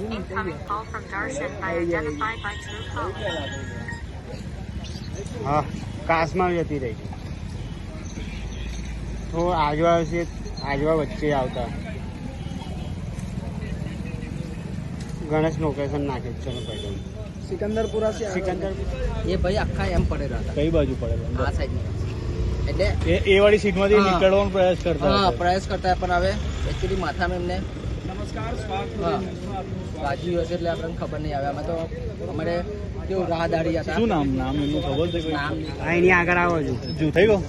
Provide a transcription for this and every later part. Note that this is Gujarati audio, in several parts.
ફોન કરીને Incoming call from Darshan by identified by True Call. હા કાશમાં જતી રહી તો આજવા છે આજવા વચ્ચે આવતા. ગણેશ લોકેશન નાખે છે ચલો સિકંદરપુરા છે સિકંદર એ ભાઈ આખા એમ પડેલા હતા. કઈ બાજુ પડે આ સાઈડની એટલે એ વાળી સીટમાંથી. નીકળવાનો પ્રયાસ કરતા હા પ્રયાસ કરતા પણ હવે એકચ્યુઅલી માથામાં એમને વાજ્યું હશે એટલે આપણને ખબર નહીં આવે. અમે તો અમારે કેવું રાહદારી હતા. શું નામ? નામ એનું ખબર છે નામ હા એની આગળ આવો છો જુ થઈ ગયો?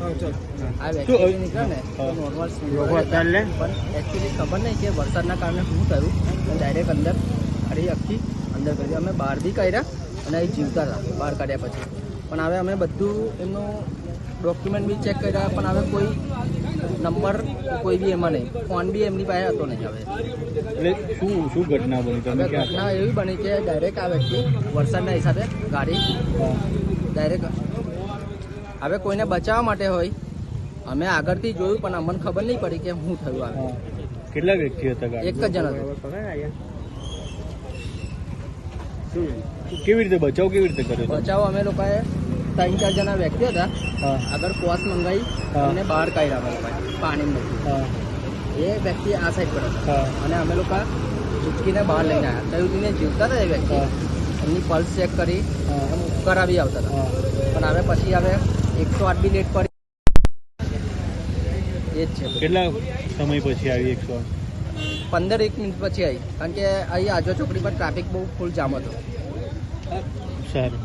હા ચાલો. આ વ્યક્તિ નીકળે ને તો હા. નોર્મલ લોકો અત્યારે લે. પણ એકચ્યુઅલી ખબર નહીં કે વરસાદના કારણે શું થયું. ડાયરેક્ટ અંદર ગાડી આખી અંદર કરી. અમે બહાર બી કાઢ્યા અને જીવતા હતા. બહાર કાઢ્યા પછી. પણ હવે અમે બધું એમનું ડોક્યુમેન્ટ બી ચેક કર્યા પણ હવે કોઈ નંબર કોઈ બી એમાં નહીં. ફોન બી એમની પાસે હતો નહીં હવે. એટલે શું શું ઘટના બની? તમે ઘટના એવી બની કે ડાયરેક્ટ આ વ્યક્તિ વરસાદના હિસાબે ગાડી. ડાયરેક્ટ હવે કોઈને બચાવવા માટે હોય અમે આગળથી જોયું પણ અમને ખબર નહીં પડી કે શું થયું આવે કેટલા વ્યક્તિ હતા એક જ જણ હતો. કેવી રીતે બચાવ કેવી રીતે કર્યો બચાવ અમે લોકોએ ત્રણ ચાર જણા વ્યક્તિ હતા. આગળ કોસ મંગાવી. અને બહાર કાઢ્યા અમે લોકોએ પાણીમાંથી એ વ્યક્તિ આ સાઈડ પર હતા. અને અમે લોકો ચૂટકીને બહાર લઈને આવ્યા. કયું દિને જીવતા હતા એ વ્યક્તિ? એમની પલ્સ ચેક કરી. એમ ઉપકારા બી આવતા હતા. પણ હવે પછી હવે એકસો આઠ બી લેટ પડી. એ જ છે. કેટલા સમય પછી આવી એકસો આઠ? પંદર એક મિનિટ પછી આવી. કારણ કે અહીં આજવા ચોકડી પર ટ્રાફિક બહુ ફૂલ જામ હતો. સારું.